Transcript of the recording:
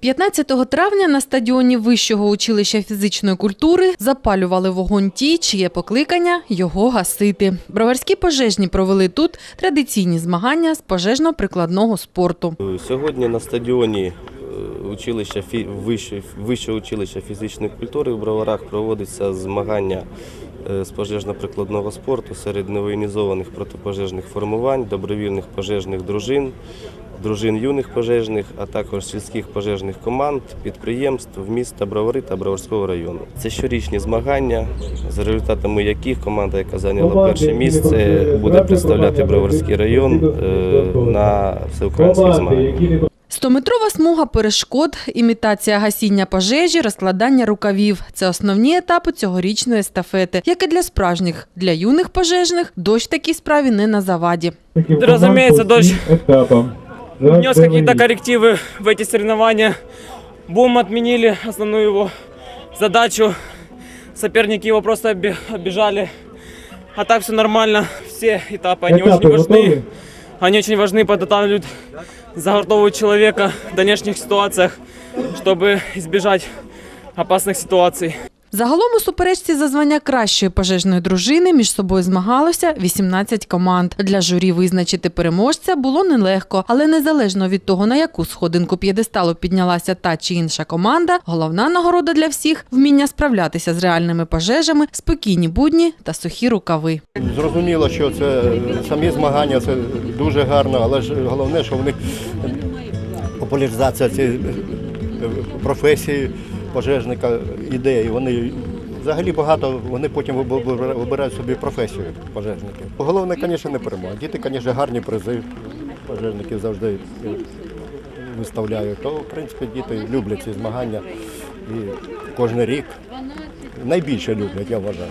15 травня на стадіоні Вищого училища фізичної культури запалювали вогонь ті, чиє покликання його гасити. Броварські пожежні провели тут традиційні змагання з пожежно-прикладного спорту. Сьогодні на стадіоні е, училища. Вищого училища фізичної культури в Броварах проводиться змагання е, з пожежно-прикладного спорту серед невоєнізованих протипожежних формувань, добровільних пожежних дружин, дружин юних пожежних, а також сільських пожежних команд, підприємств міста Бровари та Броварського району. Це щорічні змагання, за результатами яких команда, яка зайняла перше місце, буде представляти Броварський район е, на всеукраїнських змаганнях. Стометрова смуга перешкод, імітація гасіння пожежі, розкладання рукавів – це основні етапи цьогорічної естафети. Як і для справжніх, для юних пожежних дощ в такій справі не на заваді. Дождь этапам внес какие-то коррективы в эти соревнования. Бум отменили основную его задачу. Соперники его просто обе- обижали. А так все нормально. Все этапы, они Этапы очень важны. готовы? Они очень важны, подготавливают, заготовывают человека в дальнейших ситуациях, чтобы избежать опасных ситуаций. Загалом у суперечці за звання кращої пожежної дружини між собою змагалося 18 команд. Для журі визначити переможця було нелегко, але незалежно від того, на яку сходинку п'єдесталу піднялася та чи інша команда, головна нагорода для всіх вміння справлятися з реальними пожежами, спокійні будні та сухі рукави. Зрозуміло, що це самі змагання це дуже гарно, але ж головне, що в них популяризація цієї професії пожежника іде. І вони взагалі багато, вони потім вибира- вибирають собі професію пожежників. Головне, звісно, не перемога. Діти, звісно, гарні призи пожежників завжди виставляють. То, в принципі, діти люблять ці змагання і кожен рік найбільше люблять, я вважаю.